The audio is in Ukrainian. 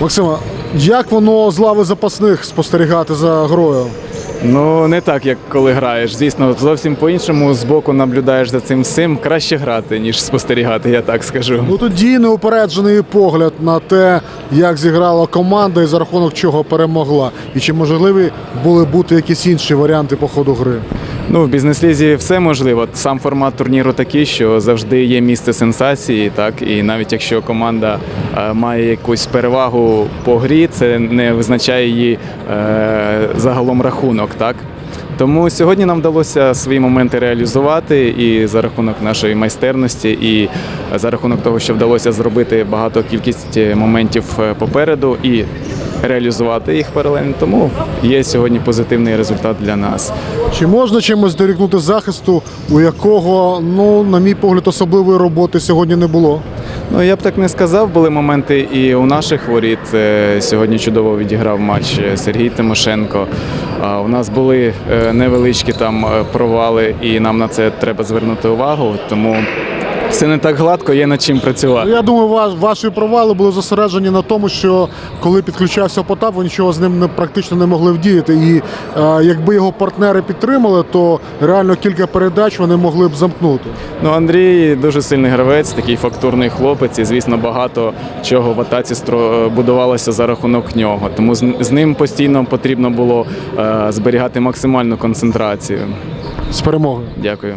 Максима, як воно з лави запасних спостерігати за грою? Ну, не так, як коли граєш. Звісно, зовсім по-іншому збоку наблюдаєш за цим всім. Краще грати, ніж спостерігати, я так скажу. Ну тоді неупереджений погляд на те, як зіграла команда і за рахунок чого перемогла. І чи можливі були бути якісь інші варіанти по ходу гри? Ну, в бізнес-лізі все можливо. Сам формат турніру такий, що завжди є місце сенсації, так і навіть якщо команда е, має якусь перевагу по грі, це не визначає її е, загалом рахунок, так. Тому сьогодні нам вдалося свої моменти реалізувати і за рахунок нашої майстерності, і за рахунок того, що вдалося зробити багато кількість моментів е, попереду і реалізувати їх паралельно. Тому є сьогодні позитивний результат для нас. Чи можна чимось дорікнути захисту, у якого, ну, на мій погляд, особливої роботи сьогодні не було? Ну я б так не сказав. Були моменти і у наших воріт. Е, Сьогодні чудово відіграв матч е, Сергій Тимошенко. А У нас були е, невеличкі там е, провали, і нам на це треба звернути увагу. Тому все не так гладко, є над чим Ну, працювати. Я думаю, ваші провали були зосереджені на тому, що коли підключався Потап, ви нічого з ним не, практично не могли вдіяти. І е, якби його партнери підтримали, то реально кілька передач вони могли б замкнути. Ну Андрій дуже сильний гравець, такий фактурний хлопець, і звісно багато чого в атаці будувалося за рахунок нього. Тому з, з ним постійно потрібно було е, зберігати максимальну концентрацію. З перемогою. Дякую.